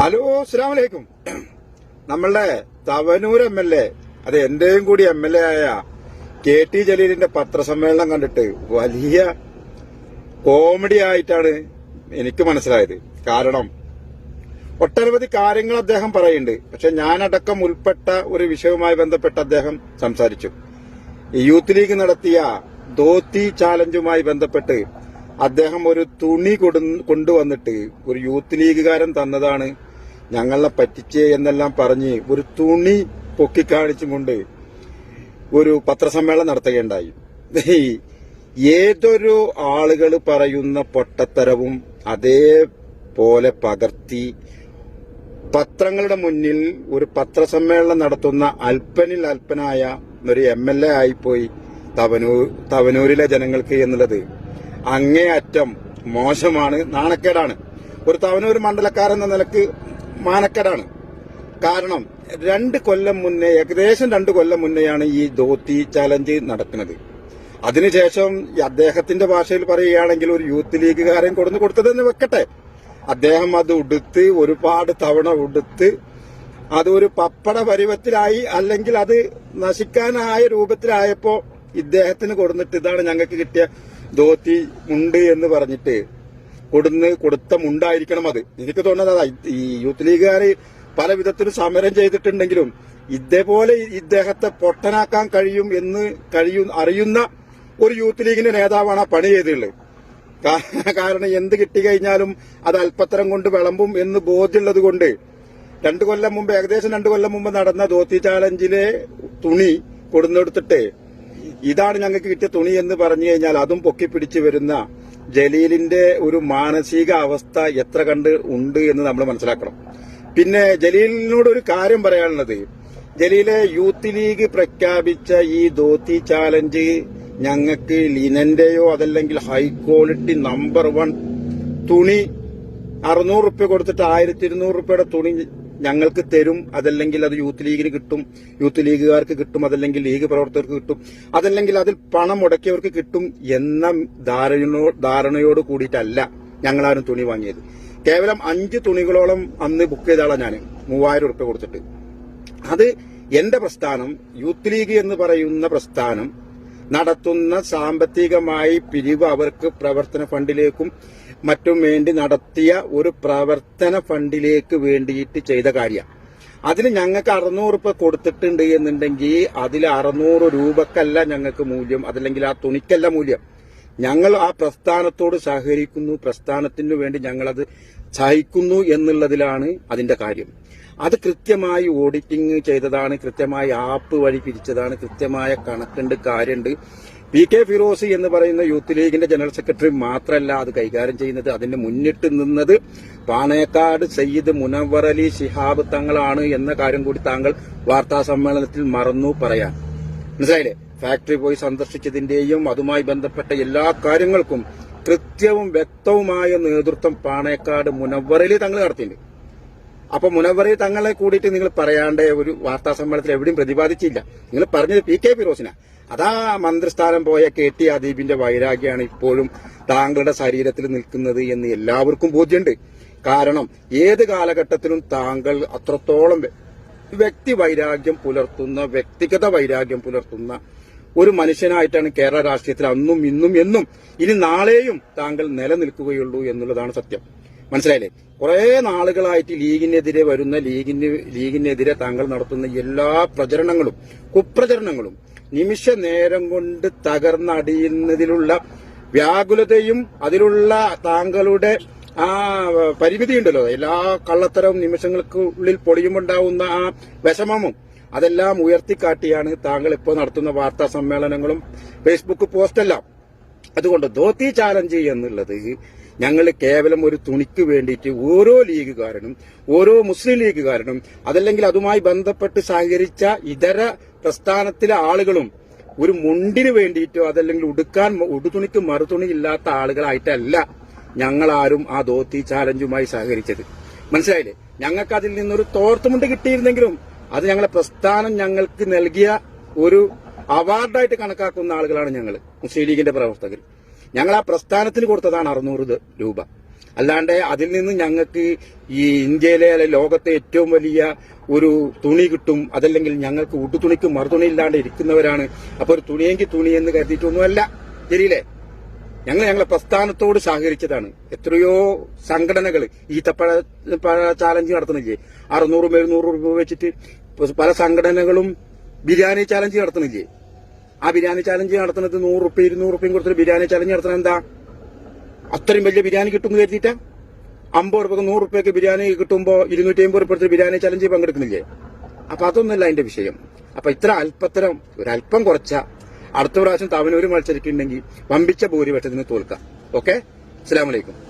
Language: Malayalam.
ഹലോ അസ്സാം വലൈക്കും നമ്മളുടെ തവനൂർ എം എൽ എ അത് എന്റെയും കൂടി എം എൽ എ ആയ കെ ടി ജലീലിന്റെ പത്രസമ്മേളനം കണ്ടിട്ട് വലിയ കോമഡി ആയിട്ടാണ് എനിക്ക് മനസ്സിലായത്. കാരണം ഒട്ടനവധി കാര്യങ്ങൾ അദ്ദേഹം പറയുന്നുണ്ട്. പക്ഷെ ഞാനടക്കം ഉൾപ്പെട്ട ഒരു വിഷയവുമായി ബന്ധപ്പെട്ട് അദ്ദേഹം സംസാരിച്ചു. യൂത്ത് ലീഗ് നടത്തിയ ധോത്തി ചാലഞ്ചുമായി ബന്ധപ്പെട്ട് അദ്ദേഹം ഒരു തുണി കൊണ്ടുവന്നിട്ട് ഒരു യൂത്ത് ലീഗുകാരൻ തന്നതാണ്. ഞങ്ങളെ പറ്റിച്ചേ എന്നെല്ലാം പറഞ്ഞ് ഒരു തുണി പൊക്കിക്കാണിച്ചും കൊണ്ട് ഒരു പത്രസമ്മേളനം നടത്തുകയുണ്ടായി. ഏതൊരു ആളുകൾ പറയുന്ന പൊട്ടത്തരവും അതേപോലെ പകർത്തി പത്രങ്ങളുടെ മുന്നിൽ ഒരു പത്രസമ്മേളനം നടത്തുന്ന അല്പനിൽ അല്പനായ ഒരു എം എൽ എ ആയിപ്പോയി തവനൂർ തവനൂരിലെ ജനങ്ങൾക്ക് എന്നുള്ളത്. അങ്ങേയറ്റം മോശമാണ് നാണക്കേടാണ്. ഒരു തവനൂർ മണ്ഡലക്കാരൻ എന്ന നിലയ്ക്ക് മാനക്കേടാണ്. കാരണം രണ്ട് കൊല്ലം മുന്നേ ഏകദേശം രണ്ട് കൊല്ലം മുന്നെയാണ് ഈ ധോത്തി ചലഞ്ച് നടക്കുന്നത്. അതിനുശേഷം അദ്ദേഹത്തിന്റെ ഭാഷയിൽ പറയുകയാണെങ്കിൽ ഒരു യൂത്ത് ലീഗുകാരൻ കൊടുന്നു കൊടുത്തതെന്ന് വെക്കട്ടെ. അദ്ദേഹം അത് ഉടുത്ത് ഒരുപാട് തവണ ഉടുത്ത് അതൊരു പപ്പട പരുവത്തിലായി അല്ലെങ്കിൽ അത് നശിക്കാനായ രൂപത്തിലായപ്പോ ഇദ്ദേഹത്തിന് കൊടുന്നിട്ട് ഇതാണ് ഞങ്ങൾക്ക് കിട്ടിയ ധോത്തി മുണ്ട് എന്ന് പറഞ്ഞിട്ട് കൊടുന്ന് കൊടുത്ത മുണ്ടായിരിക്കണം അത്. എനിക്ക് തോന്നുന്നത് ഈ യൂത്ത് ലീഗുകാർ പല വിധത്തിലും സമരം ചെയ്തിട്ടുണ്ടെങ്കിലും ഇതേപോലെ ഇദ്ദേഹത്തെ പൊട്ടനാക്കാൻ കഴിയും എന്ന് കഴിയും അറിയുന്ന ഒരു യൂത്ത് ലീഗിന്റെ നേതാവാണ് ആ പണി ചെയ്തിട്ടുള്ളത്. കാരണം എന്ത് കിട്ടിക്കഴിഞ്ഞാലും അത് അല്പത്തരം കൊണ്ട് വിളമ്പും എന്ന് ബോധ്യമുള്ളത് കൊണ്ട് രണ്ടു കൊല്ലം മുമ്പ് ഏകദേശം രണ്ടു കൊല്ലം മുമ്പ് നടന്ന ധോത്തി ചാലഞ്ചിലെ തുണി കൊടുന്നെടുത്തിട്ട് ഇതാണ് ഞങ്ങൾക്ക് കിട്ടിയ തുണി എന്ന് പറഞ്ഞു കഴിഞ്ഞാൽ അതും പൊക്കിപ്പിടിച്ച് വരുന്ന ജലീലിന്റെ ഒരു മാനസിക അവസ്ഥ എത്ര കണ്ട് ഉണ്ട് എന്ന് നമ്മൾ മനസ്സിലാക്കണം. പിന്നെ ജലീലിനോട് ഒരു കാര്യം പറയാനുള്ളത്. ജലീലെ യൂത്ത് ലീഗ് പ്രഖ്യാപിച്ച ഈ ധോത്തി ചാലഞ്ച് ഞങ്ങൾക്ക് ലിനന്റെയോ അതല്ലെങ്കിൽ ഹൈ ക്വാളിറ്റി നമ്പർ വൺ തുണി അറുന്നൂറ് റുപ്യ കൊടുത്തിട്ട് ആയിരത്തി ഇരുന്നൂറ് റുപ്യയുടെ തുണി ഞങ്ങൾക്ക് തരും അതല്ലെങ്കിൽ അത് യൂത്ത് ലീഗിന് കിട്ടും യൂത്ത് ലീഗുകാർക്ക് കിട്ടും അതല്ലെങ്കിൽ ലീഗ് പ്രവർത്തകർക്ക് കിട്ടും അതല്ലെങ്കിൽ അതിൽ പണം മുടക്കിയവർക്ക് കിട്ടും എന്ന ധാരണയോ ധാരണയോട് കൂടിയിട്ടല്ല ഞങ്ങളാരും തുണി വാങ്ങിയത്. കേവലം അഞ്ച് തുണികളോളം അന്ന് ബുക്ക് ചെയ്താളാണ് ഞാൻ മൂവായിരം റുപ്യ കൊടുത്തിട്ട്. അത് എന്റെ പ്രസ്ഥാനം യൂത്ത് ലീഗ് എന്ന് പറയുന്ന പ്രസ്ഥാനം നടത്തുന്ന സാമ്പത്തികമായി പിരിവ് അവർക്ക് പ്രവർത്തന ഫണ്ടിലേക്കും മറ്റും വേണ്ടി നടത്തിയ ഒരു പ്രവർത്തന ഫണ്ടിലേക്ക് വേണ്ടിയിട്ട് ചെയ്ത കാര്യമാണ് അതിന് ഞങ്ങൾക്ക് അറുന്നൂറ് രൂപ കൊടുത്തിട്ടുണ്ട് എന്നുണ്ടെങ്കിൽ അതിൽ അറുന്നൂറ് രൂപക്കല്ല ഞങ്ങൾക്ക് മൂല്യം അതല്ലെങ്കിൽ ആ തുണിക്കല്ല മൂല്യം. ഞങ്ങൾ ആ പ്രസ്ഥാനത്തോട് സഹകരിക്കുന്നു പ്രസ്ഥാനത്തിനു വേണ്ടി ഞങ്ങളത് സഹിക്കുന്നു എന്നുള്ളതിലാണ് അതിന്റെ കാര്യം. അത് കൃത്യമായി ഓഡിറ്റിംഗ് ചെയ്തതാണ് കൃത്യമായി ആപ്പ് വഴി പിരിച്ചതാണ് കൃത്യമായ കണക്കുണ്ട് കാര്യമുണ്ട് പി കെ ഫിറോസി എന്ന് പറയുന്ന യൂത്ത് ലീഗിന്റെ ജനറൽ സെക്രട്ടറി മാത്രമല്ല അത് കൈകാര്യം ചെയ്യുന്നത്. അതിന് മുന്നിട്ട് നിന്നത് പാണയക്കാട് സയ്യിദ് മുനവർ അലി ശിഹാബ് തങ്ങളാണ് എന്ന കാര്യം കൂടി താങ്കൾ വാർത്താ സമ്മേളനത്തിൽ മറന്നു പറയാൻ. മനസ്സിലായില്ലേ? ഫാക്ടറി പോയി സന്ദർശിച്ചതിന്റെയും അതുമായി ബന്ധപ്പെട്ട എല്ലാ കാര്യങ്ങൾക്കും കൃത്യവും വ്യക്തവുമായ നേതൃത്വം പാണയക്കാട് മുനവറലി തങ്ങൾ നടത്തിയിട്ടുണ്ട്. അപ്പൊ മുനവറി തങ്ങളെ കൂടിയിട്ട് നിങ്ങൾ പറയാണ്ട് ഒരു വാർത്താ സമ്മേളനത്തിൽ എവിടെയും പ്രതിപാദിച്ചില്ല. നിങ്ങൾ പറഞ്ഞത് പി കെ ഫിറോസിന. അതാ മന്ത്രിസ്ഥാനം പോയ കെ ടി അദീപിന്റെ വൈരാഗ്യമാണ് ഇപ്പോഴും താങ്കളുടെ ശരീരത്തിൽ നിൽക്കുന്നത് എന്ന് എല്ലാവർക്കും ബോധ്യമുണ്ട്. കാരണം ഏത് കാലഘട്ടത്തിലും താങ്കൾ അത്രത്തോളം വ്യ- വ്യക്തി വൈരാഗ്യം പുലർത്തുന്ന വ്യക്തിഗത വൈരാഗ്യം പുലർത്തുന്ന ഒരു മനുഷ്യനായിട്ടാണ് കേരള രാഷ്ട്രീയത്തിൽ അന്നും ഇന്നും എന്നും ഇനി നാളെയും താങ്കൾ നിലനിൽക്കുകയുള്ളൂ എന്നുള്ളതാണ് സത്യം. മനസ്സിലായില്ലേ? കുറെ നാളുകളായിട്ട് ലീഗിനെതിരെ വരുന്ന ലീഗിന് ലീഗിനെതിരെ താങ്കൾ നടത്തുന്ന എല്ലാ പ്രചരണങ്ങളും കുപ്രചരണങ്ങളും നിമിഷ നേരം കൊണ്ട് തകർന്നടിയുന്നതിലുള്ള വ്യാകുലതയും അതിലുള്ള താങ്കളുടെ ആ പരിമിതിയുണ്ടല്ലോ. എല്ലാ കള്ളത്തരവും നിമിഷങ്ങൾക്കുള്ളിൽ പൊടിയുമുണ്ടാവുന്ന ആ വിഷമമും അതെല്ലാം ഉയർത്തിക്കാട്ടിയാണ് താങ്കൾ ഇപ്പോൾ നടത്തുന്ന വാർത്താ സമ്മേളനങ്ങളും ഫേസ്ബുക്ക് പോസ്റ്റെല്ലാം. അതുകൊണ്ട് ധോത്തി ചാലഞ്ച് എന്നുള്ളത് ഞങ്ങൾ കേവലം ഒരു തുണിക്ക് വേണ്ടിയിട്ട് ഓരോ ലീഗുകാരനും ഓരോ മുസ്ലിം ലീഗുകാരനും അതല്ലെങ്കിൽ അതുമായി ബന്ധപ്പെട്ട് സഹകരിച്ച ഇതര പ്രസ്ഥാനത്തിലെ ആളുകളും ഒരു മുണ്ടിന് വേണ്ടിയിട്ടോ അതല്ലെങ്കിൽ ഉടുക്കാൻ ഉടുതുണിക്ക് മറുതുണി ഇല്ലാത്ത ആളുകളായിട്ടല്ല ഞങ്ങളാരും ആ ധോത്തി ചാലഞ്ചുമായി സഹകരിച്ചത്. മനസ്സിലായില്ലേ? ഞങ്ങൾക്ക് അതിൽ നിന്നൊരു തോർത്തുമുണ്ട് കിട്ടിയിരുന്നെങ്കിലും അത് ഞങ്ങളെ പ്രസ്ഥാനം ഞങ്ങൾക്ക് നൽകിയ ഒരു അവാർഡായിട്ട് കണക്കാക്കുന്ന ആളുകളാണ് ഞങ്ങൾ മുസ്ലിം ലീഗിന്റെ പ്രവർത്തകർ. ഞങ്ങൾ ആ പ്രസ്ഥാനത്തിന് കൊടുത്തതാണ് അറുന്നൂറ് രൂപ. അല്ലാണ്ട് അതിൽ നിന്ന് ഞങ്ങൾക്ക് ഈ ഇന്ത്യയിലെ ലോകത്തെ ഏറ്റവും വലിയ ഒരു തുണി കിട്ടും. അതല്ലെങ്കിൽ ഞങ്ങൾക്ക് ഉടുതുണിക്ക് മറുതുണി ഇല്ലാണ്ട് ഇരിക്കുന്നവരാണ്. അപ്പോൾ ഒരു തുണിയെങ്കിൽ തുണി എന്ന് കരുതിയിട്ടൊന്നുമല്ല. ശരിയില്ലേ? ഞങ്ങൾ ഞങ്ങളെ പ്രസ്ഥാനത്തോട് സഹകരിച്ചതാണ്. എത്രയോ സംഘടനകൾ ഈത്തപ്പഴ പഴ ചാലഞ്ച് നടത്തുന്നില്ലേ? അറുന്നൂറും എഴുന്നൂറ് രൂപ വെച്ചിട്ട് പല സംഘടനകളും ബിരിയാണി ചാലഞ്ച് നടത്തുന്നില്ലേ? ആ ബിരിയാണി ചാലഞ്ച് നടത്തുന്നത് നൂറ് റുപ്യ ഇരുന്നൂറ് റുപ്യയും കൊടുത്തിട്ട് ബിരിയാണി ചാലഞ്ച് നടത്തുന്നത് എന്താ? അത്രയും വലിയ ബിരിയാണി കിട്ടും കരുതിയിട്ട്? അമ്പത് റുപ്യക്ക് നൂറ് റുപ്യക്ക് ബിരിയാണി കിട്ടുമ്പോൾ ഇരുന്നൂറ്റി അമ്പത് റുപ്യ ബിരിയാണി ചലഞ്ച് പങ്കെടുക്കുന്നില്ലേ? അപ്പൊ അതൊന്നുമല്ല അതിന്റെ വിഷയം. അപ്പൊ ഇത്ര അല്പത്തരം ഒരല്പം കുറച്ച അടുത്ത പ്രാവശ്യം തവനൂര് മത്സരിക്കുന്നുണ്ടെങ്കിൽ വമ്പിച്ച ഭൂരിപക്ഷത്തിന് തോൽക്കാം. ഓക്കെ? അസ്സലാമലൈക്കും